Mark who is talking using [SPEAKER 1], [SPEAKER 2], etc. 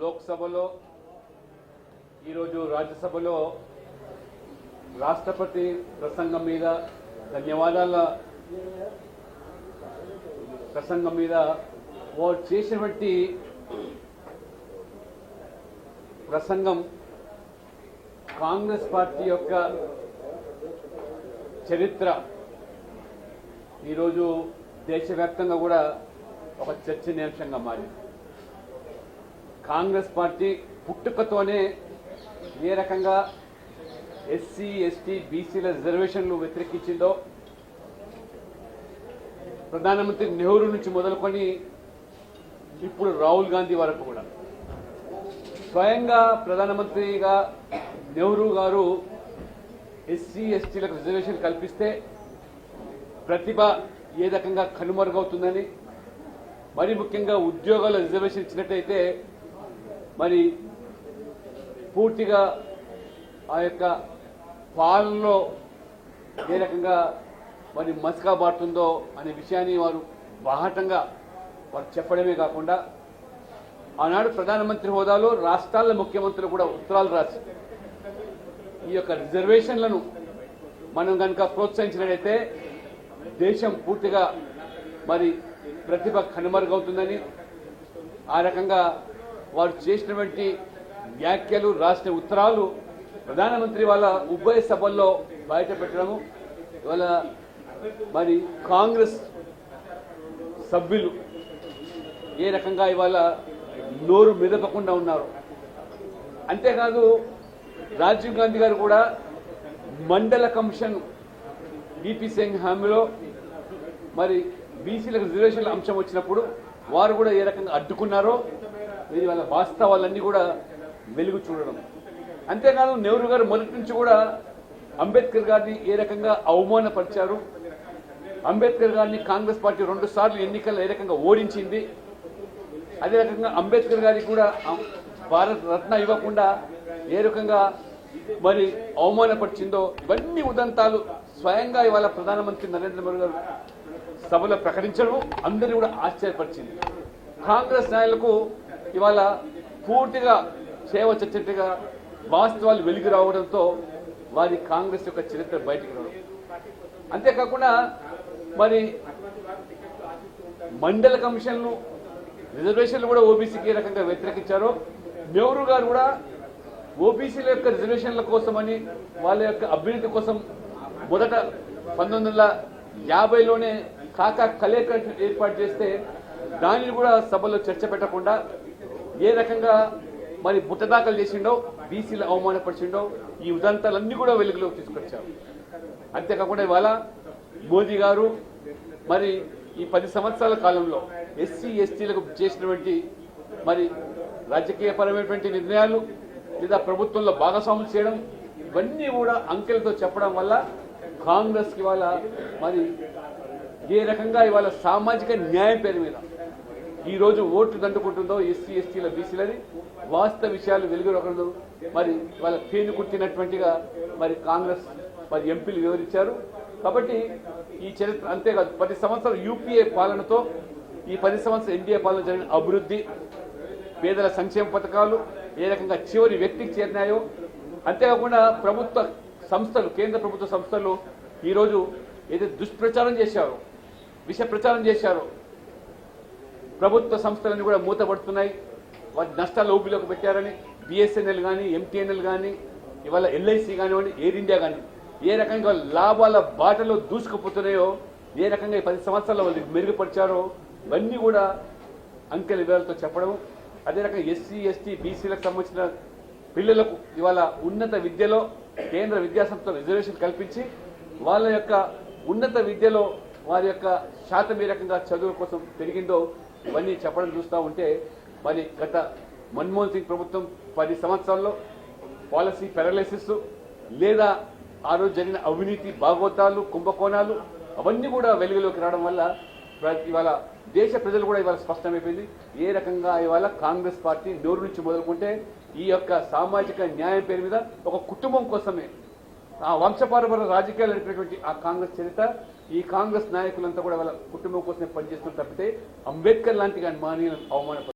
[SPEAKER 1] లోక్సభలో ఈరోజు రాజ్యసభలో రాష్ట్రపతి ప్రసంగం మీద ధన్యవాదాల ప్రసంగం మీద వారు చేసినటువంటి ప్రసంగం కాంగ్రెస్ పార్టీ యొక్క చరిత్ర. ఈరోజు దేశవ్యాప్తంగా కూడా ఒక చర్చనీయాంశంగా మారింది. కాంగ్రెస్ పార్టీ పుట్టుకతోనే ఏ రకంగా ఎస్సీ ఎస్టీ బీసీల రిజర్వేషన్లు వ్యతిరేకించిందో ప్రధానమంత్రి నెహ్రూ నుంచి మొదలుకొని ఇప్పుడు రాహుల్ గాంధీ వరకు కూడా. స్వయంగా ప్రధానమంత్రిగా నెహ్రూ గారు ఎస్సీ ఎస్టీలకు రిజర్వేషన్ కల్పిస్తే ప్రతిభ ఏ రకంగా కనుమరుగవుతుందని మరి ముఖ్యంగా ఉద్యోగాల రిజర్వేషన్ ఇచ్చినట్టయితే మరి పూర్తిగా ఆ యొక్క పాలనలో ఏ రకంగా మరి మసకా బారుతుందో అనే విషయాన్ని వారు బాహటంగా వారు చెప్పడమే కాకుండా ఆనాడు ప్రధానమంత్రి హోదాలో రాష్ట్రాల ముఖ్యమంత్రులు కూడా ఉత్తరాలు రాసి ఈ యొక్క రిజర్వేషన్లను మనం కనుక ప్రోత్సహించినట్లయితే దేశం పూర్తిగా మరి ప్రతిభ కనుమరుగవుతుందని ఆ రకంగా వారు చేసినటువంటి వ్యాఖ్యలు రాసిన ఉత్తరాలు ప్రధానమంత్రి వాళ్ళ ఉభయ సభల్లో బయట పెట్టడము ఇవాళ మరి కాంగ్రెస్ సభ్యులు ఏ రకంగా ఇవాళ నోరు మెదపకుండా ఉన్నారు. అంతేకాదు రాజీవ్ గాంధీ గారు కూడా మండల కమిషన్ బీపీ సింగ్ హామీలో మరి బీసీలకు రిజర్వేషన్ల అంశం వచ్చినప్పుడు వారు కూడా ఏ రకంగా అడ్డుకున్నారో వాళ్ళ వాస్తవాలన్నీ కూడా వెలుగు చూడడం. అంతేకాదు నెహ్రూ గారు మొదటి నుంచి కూడా అంబేద్కర్ గారిని ఏ రకంగా అవమానపరిచారు? అంబేద్కర్ గారిని కాంగ్రెస్ పార్టీ రెండు సార్లు ఎన్నికల్లో ఏ రకంగా ఓడించింది? అదే రకంగా అంబేద్కర్ గారికి కూడా భారత రత్న ఇవ్వకుండా ఏ రకంగా మరి అవమానపరిచిందో ఇవన్నీ ఉదంతాలు స్వయంగా ఇవాళ ప్రధానమంత్రి నరేంద్ర మోడీ గారు సభలో ప్రకటించడం అందరినీ కూడా ఆశ్చర్యపరిచింది. కాంగ్రెస్ నాయకులకు ఇవాళ పూర్తిగా సేవ చచ్చట్టుగా వాస్తవాలు వెలిగి రావడంతో వారి కాంగ్రెస్ యొక్క చరిత్ర బయటికి రావడం. అంతేకాకుండా మరి మండల కమిషన్లు రిజర్వేషన్లు కూడా ఓబీసీకి ఏ రకంగా వ్యతిరేకించారో నెహ్రూ గారు కూడా ఓబీసీల యొక్క రిజర్వేషన్ల కోసమని వాళ్ళ యొక్క అభ్యున్నతి కోసం మొదట పంతొమ్మిది వందల యాభైలోనే కాకా కలేకర్ ఏర్పాటు చేస్తే దానిని కూడా సభలో చర్చ పెట్టకుండా ఏ రకంగా మరి బుట్టదాఖలు చేసిండో బీసీలు అవమానపరిచిండో ఈ ఉదంతాలన్నీ కూడా వెలుగులోకి తీసుకొచ్చారు. అంతేకాకుండా ఇవాళ మోదీ గారు మరి ఈ పది సంవత్సరాల కాలంలో ఎస్సీ ఎస్టీలకు చేసినటువంటి మరి రాజకీయపరమైనటువంటి నిర్ణయాలు లేదా ప్రభుత్వంలో భాగస్వాములు చేయడం ఇవన్నీ కూడా అంకెలతో చెప్పడం వల్ల కాంగ్రెస్కి ఇవాళ మరి ఏ రకంగా ఇవాళ సామాజిక న్యాయం పేరు మీద ఈ రోజు ఓట్లు దండుకుంటుందో ఎస్సీ ఎస్టీల బీసీలని వాస్తవ విషయాలు వెలుగురకూడదు మరి వాళ్ళ పేరు కుట్టినటువంటిగా మరి కాంగ్రెస్ మరి ఎంపీలు వివరించారు. కాబట్టి ఈ చరిత్ర అంతేకాదు పది సంవత్సరాలు యూపీఏ పాలనతో ఈ పది సంవత్సరాలు ఎన్డీఏ పాలన జరిగిన అభివృద్ధి పేదల సంక్షేమ పథకాలు ఏ రకంగా చివరి వ్యక్తికి చేరినాయో అంతేకాకుండా ప్రభుత్వ సంస్థలు కేంద్ర ప్రభుత్వ సంస్థలు ఈరోజు ఏదైతే దుష్ప్రచారం చేశారో విష ప్రచారం చేశారో ప్రభుత్వ సంస్థలన్నీ కూడా మూతపడుతున్నాయి. వాటి నష్టాలు ఊపిలోకి పెట్టారని బిఎస్ఎన్ఎల్ కానీ ఎంటీఎన్ఎల్ కానీ ఇవాళ ఎల్ఐసి కానివ్వండి ఎయిర్ ఇండియా కానీ ఏ రకంగా లాభాల బాటలో దూసుకుపోతున్నాయో ఏ రకంగా ఈ పది సంవత్సరాల వాళ్ళు మెరుగుపరిచారో ఇవన్నీ కూడా అంకెల వివరాలతో చెప్పడం. అదే రకంగా ఎస్సీ ఎస్టీ బీసీలకు సంబంధించిన పిల్లలకు ఇవాళ ఉన్నత విద్యలో కేంద్ర విద్యాసంస్థ రిజర్వేషన్ కల్పించి వాళ్ళ యొక్క ఉన్నత విద్యలో వారి యొక్క శాతం ఏ రకంగా చదువు కోసం పెరిగిందో ఇవన్నీ చెప్పడం చూస్తూ ఉంటే మరి గత మన్మోహన్ సింగ్ ప్రభుత్వం పది సంవత్సరాల్లో పాలసీ పెరలైసిస్ లేదా ఆ రోజు జరిగిన అవినీతి భాగవతాలు కుంభకోణాలు అవన్నీ కూడా వెలుగులోకి రావడం వల్ల ఇవాళ దేశ ప్రజలు కూడా ఇవాళ స్పష్టమైపోయింది. ఏ రకంగా ఇవాళ కాంగ్రెస్ పార్టీ నోరు నుంచి మొదలుకుంటే ఈ యొక్క సామాజిక న్యాయం పేరు మీద ఒక కుటుంబం కోసమే ఆ వంశపారపర రాజకీయాలు నడిపినటువంటి ఆ కాంగ్రెస్ చరిత్ర ఈ కాంగ్రెస్ నాయకులంతా కూడా వాళ్ళ కుటుంబం కోసమే పనిచేస్తున్న తప్పితే అంబేద్కర్ లాంటి కానీ మానీయులను అవమానపరుస్తారు